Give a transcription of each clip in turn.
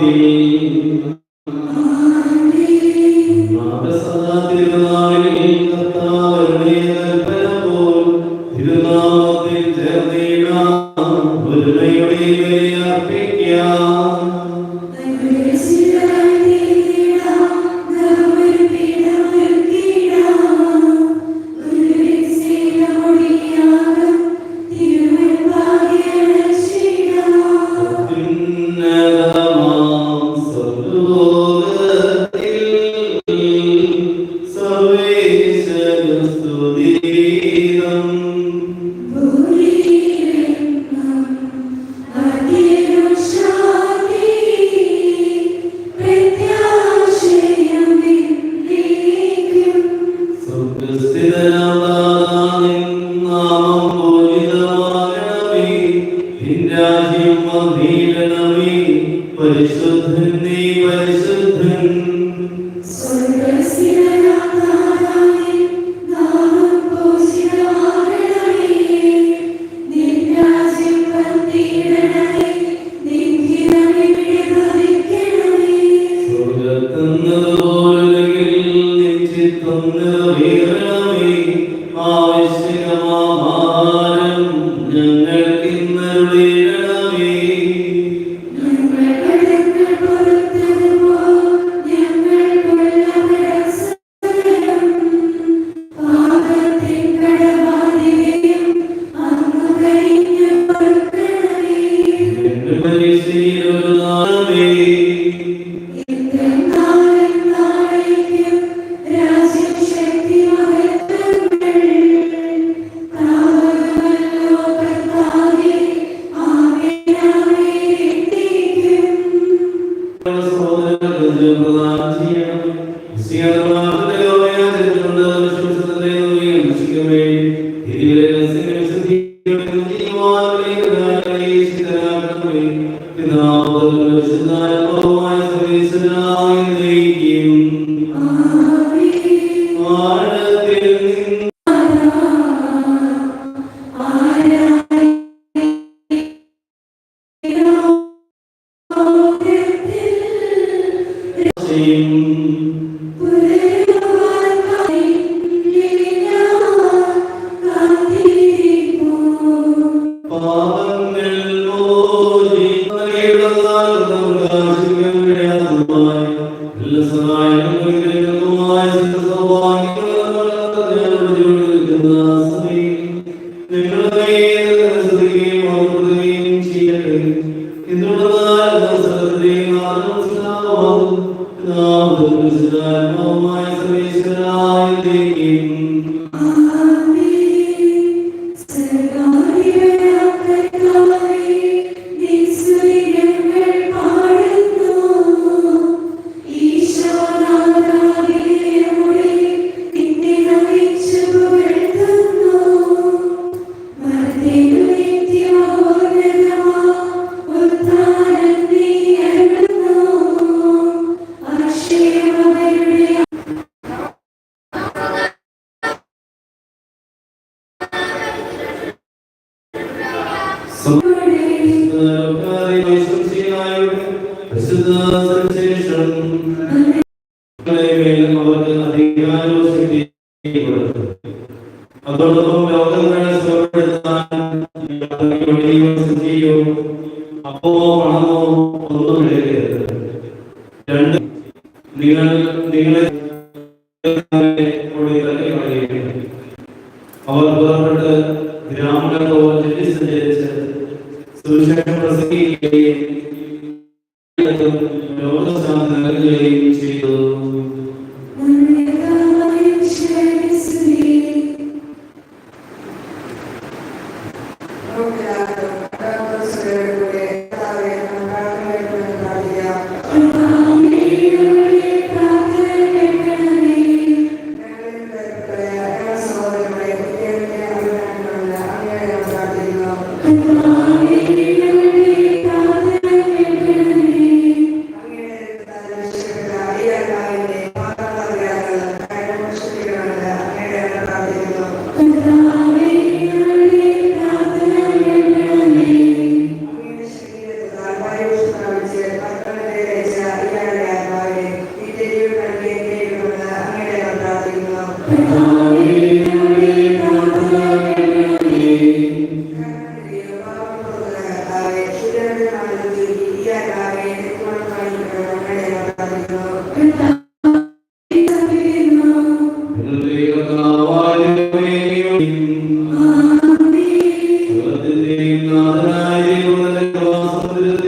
രാജ്യം Allah. അവർക്ക് അധികാരവും ശക്തിയും കൊടുത്തു അതോടൊപ്പം ലോകം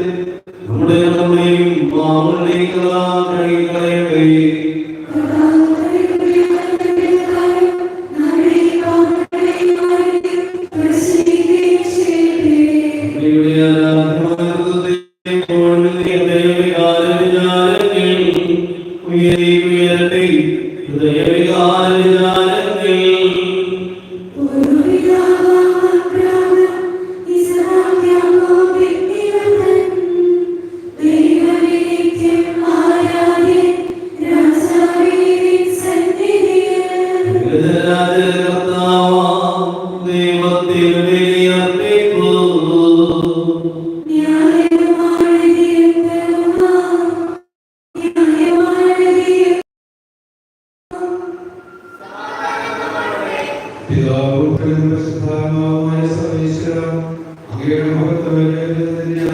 നമ്മുടെ നമ്മുടെയും മാമളുടെയും കലാ കഴികളെ സദാമാവുമായ സർവീശ്വര അങ്ങയുടെ മഹത്വം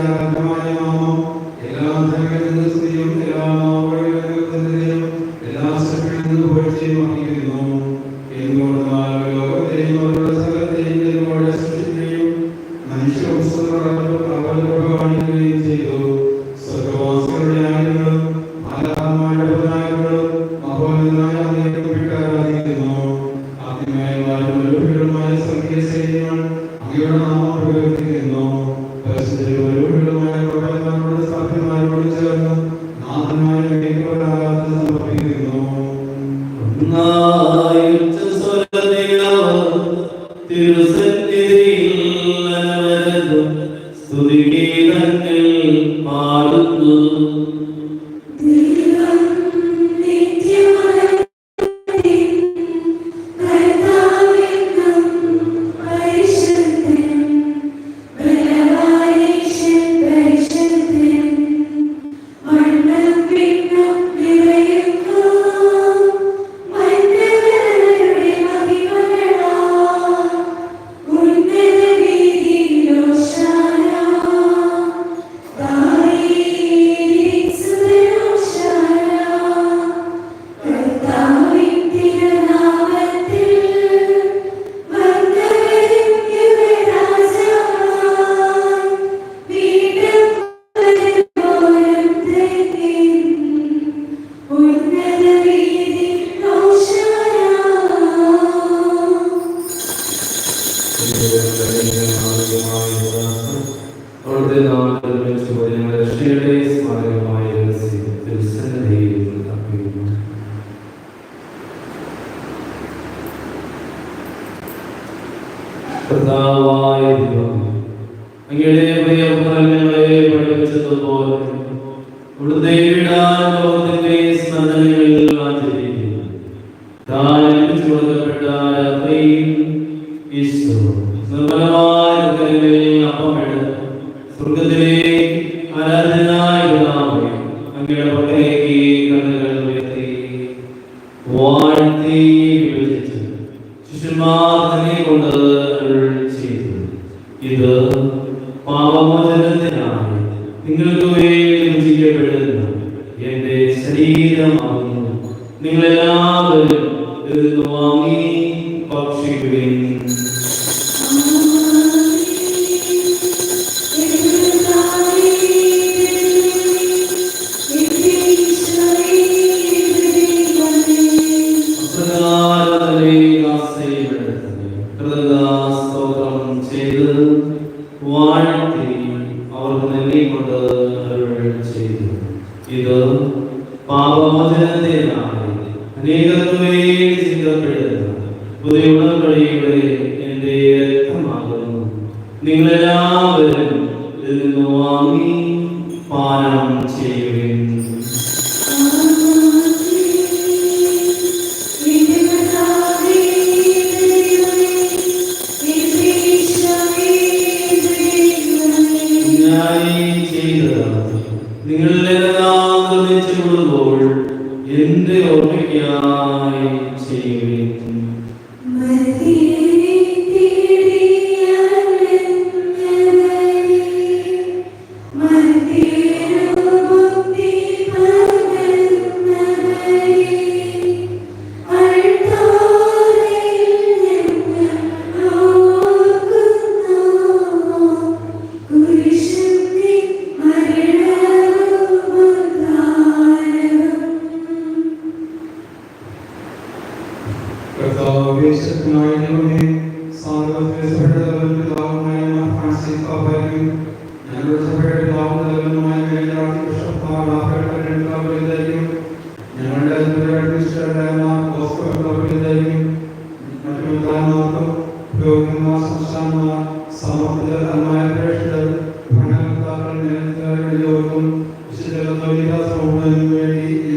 കത്തോലിക്ക വേണ്ടി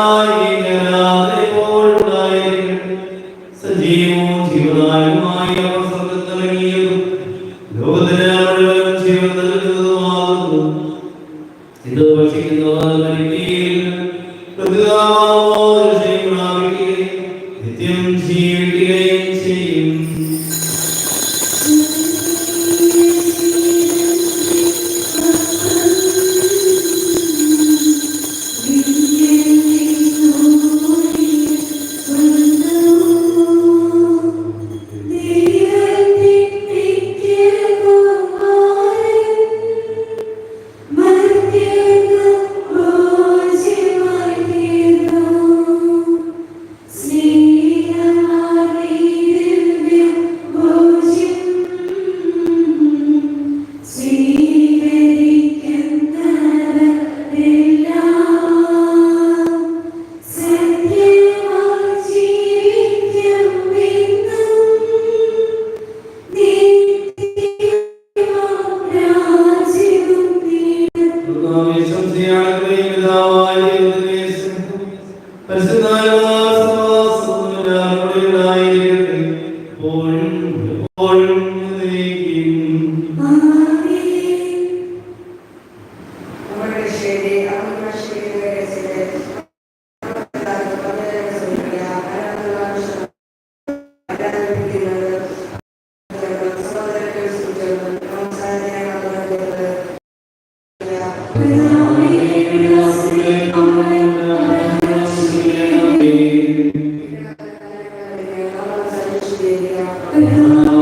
ない。Hallelujah.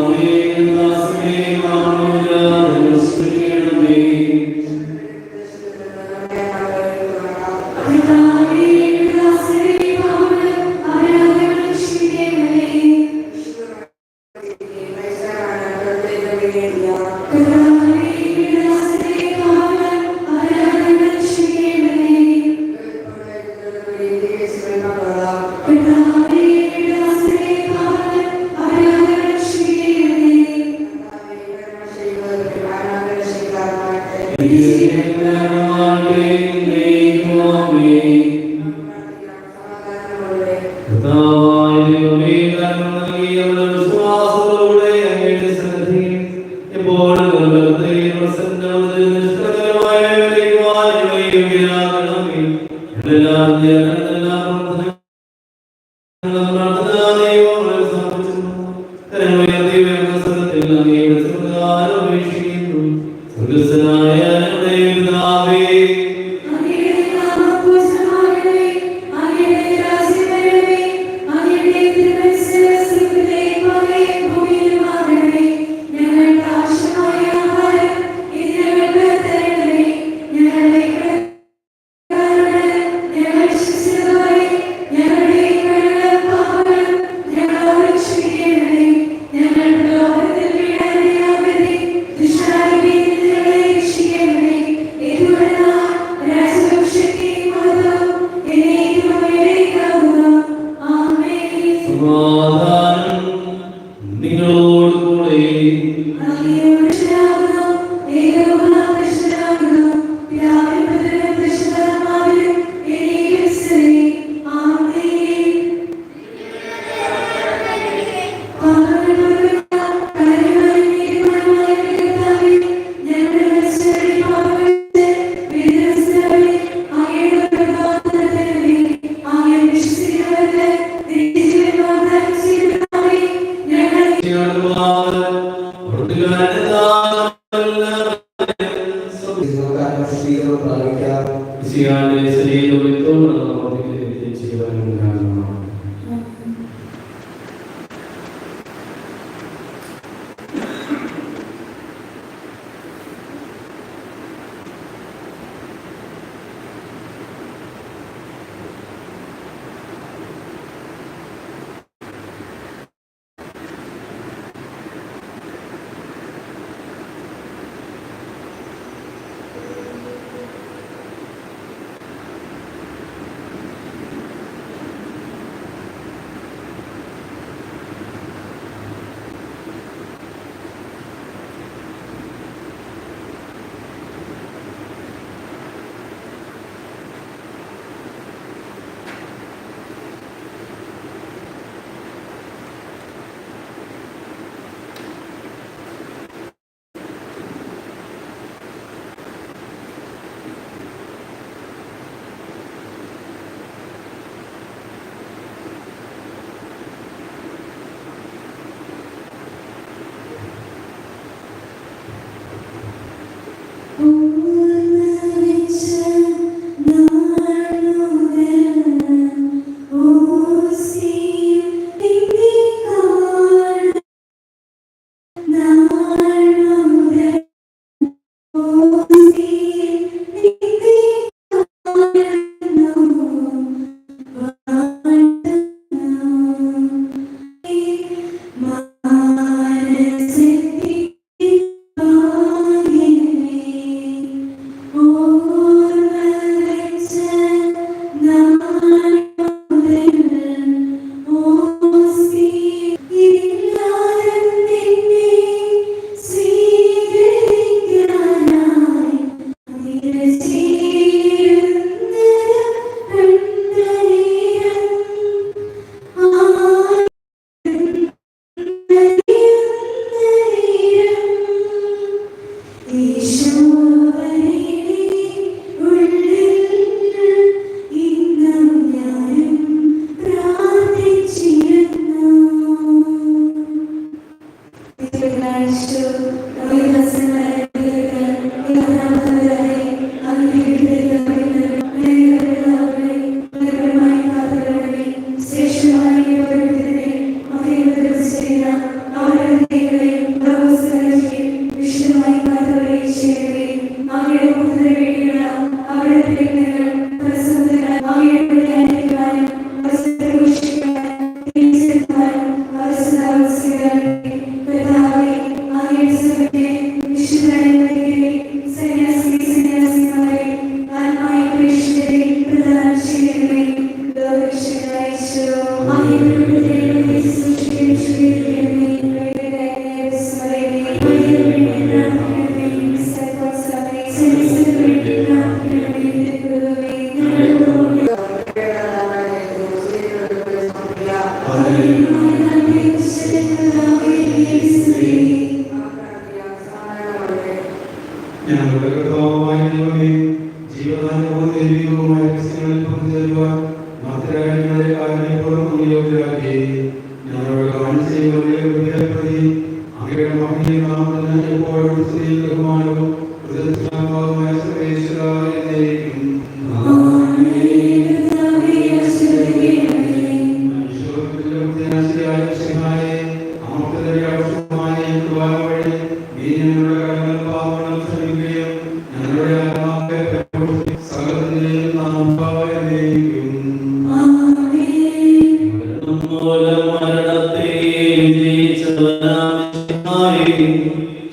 Amen.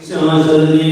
ശാശ്വത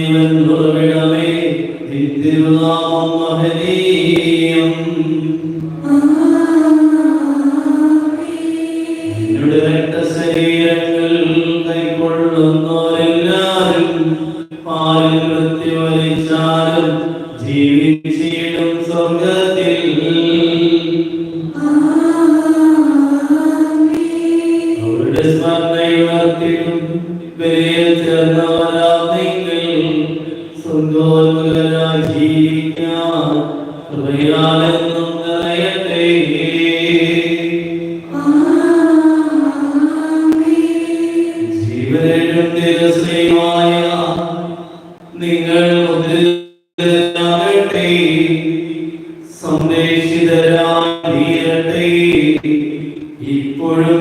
സംരക്ഷിതരായി ഇപ്പോഴും